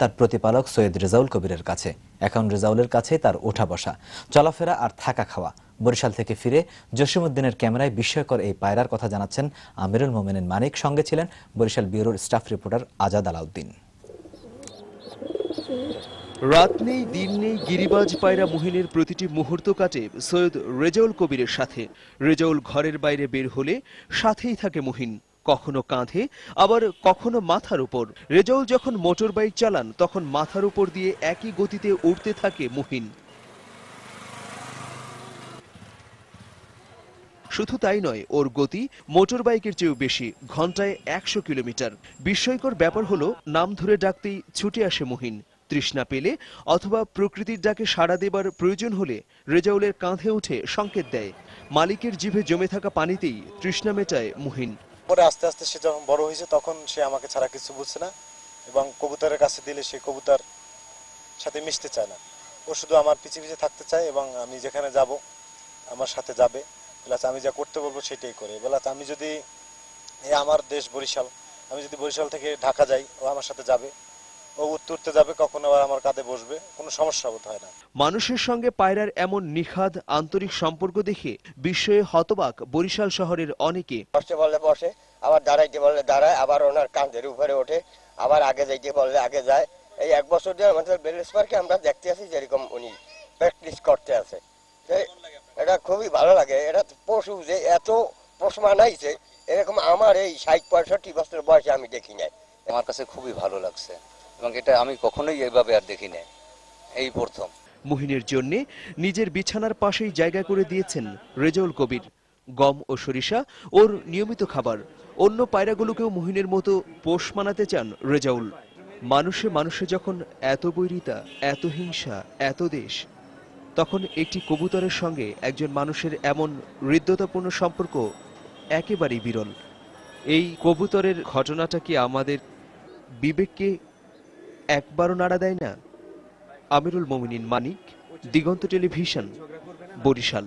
তার প্রতিপালক সৈয়দ রেজাউল কবিরের কাছে। এখন রেজাউলের কাছে তার ওঠা বসা, চলাফেরা আর থাকা খাওয়া। বরিশাল থেকে ফিরে জসিমউদ্দিনের ক্যামেরায় বিস্ময়কর এই পায়রার কথা জানাচ্ছেন আমিরুল মোমেনিন মানিক। সঙ্গে ছিলেন বরিশাল ব্যুরোর স্টাফ রিপোর্টার আজাদ আলাউদ্দিন। রাত নেই, দিন নেই, গিরিবাজ পায়রা মুহিনের প্রতিটি মুহূর্ত কাটে সৈয়দ রেজাউল কবিরের সাথে। রেজাউল ঘরের বাইরে বের হলে সাথেই থাকে মুহিন। কখনো কাঁধে, আবার কখনো মাথার উপর। রেজাউল যখন মোটর বাইক চালান, তখন মাথার উপর দিয়ে একই গতিতে উঠতে থাকে মুহিন। শুধু তাই নয়, ওর গতি মোটর বাইকের চেয়েও বেশি, ঘন্টায় একশো কিলোমিটার। বিস্ময়কর ব্যাপার হলো, নাম ধরে ডাকতেই ছুটে আসে মুহিন। তৃষ্ণা পেলে অথবা প্রকৃতির ডাকে সাড়া দেবার প্রয়োজন হলে রেজাউলের কাঁধে উঠে সংকেত দেয়। মালিকের জিভে জমে থাকা পানিতেই তৃষ্ণা মেটায় মুহিন। পরে আস্তে আস্তে সে যখন বড় হয়েছে, তখন সে আমাকে ছাড়া কিছু বুঝছে না এবং কবুতরের কাছে দিলে সে কবুতর সাথে মিশতে চায় না। ও শুধু আমার পিছিয়ে পিছিয়ে থাকতে চায় এবং আমি যেখানে যাব, আমার সাথে যাবে। প্লাস আমি যা করতে বলব সেটাই করে। প্লাস আমি যদি এই আমার দেশ বরিশাল, আমি যদি বরিশাল থেকে ঢাকা যাই, ও আমার সাথে যাবে। ও উত্তরতে যাবে কখনো আবার আমার কাঁধে বসবে কোনো সমস্যা বোধ হয় না। মানুষের সঙ্গে পায়রার এমন নিখাদ আন্তরিক সম্পর্ক দেখে বিস্ময়ে হতবাক বরিশাল শহরের অনেকে। বসতে বললে বসে আবার দাঁড়াইতে বললে দাঁড়ায় আবার ওনার কাঁধের উপরে ওঠে আবার আগে যাইতে বললে আগে যায়। এই এক বছর ধরে আমাদের বেলেস পার্কে আমরা দেখতে আছি যেরকম উনি প্র্যাকটিস করতে আছে এটা খুবই ভালো লাগে এটা পশু যে এত পশু মানাইছে এরকম আমার এই ষাট পঁয়ষট্টি বছর বয়সে আমি দেখি নাই। আমার কাছে খুবই ভালো লাগছে। এবং এটা আমি কখনোই এইভাবে আর দেখি নাই এই প্রথম। মুহিনের জন্যে নিজের বিছানার পাশেই জায়গা করে দিয়েছেন রেজাউল কবির। গম ও সরিষা ওর নিয়মিত খাবার। অন্য পায়রাগুলোকেও মুহিনের মতো পোষ মানাতে চান রেজাউল। মানুষে মানুষে যখন এত বৈরিতা, এত হিংসা, এত দেশ, তখন একটি কবুতরের সঙ্গে একজন মানুষের এমন হৃদ্যতাপূর্ণ সম্পর্ক একেবারেই বিরল। এই কবুতরের ঘটনাটা কি আমাদের বিবেককে একবারও নাড়া দেয় না। আমিরুল মমিনিন মানিক দিগন্ত টেলিভিশন বরিশাল।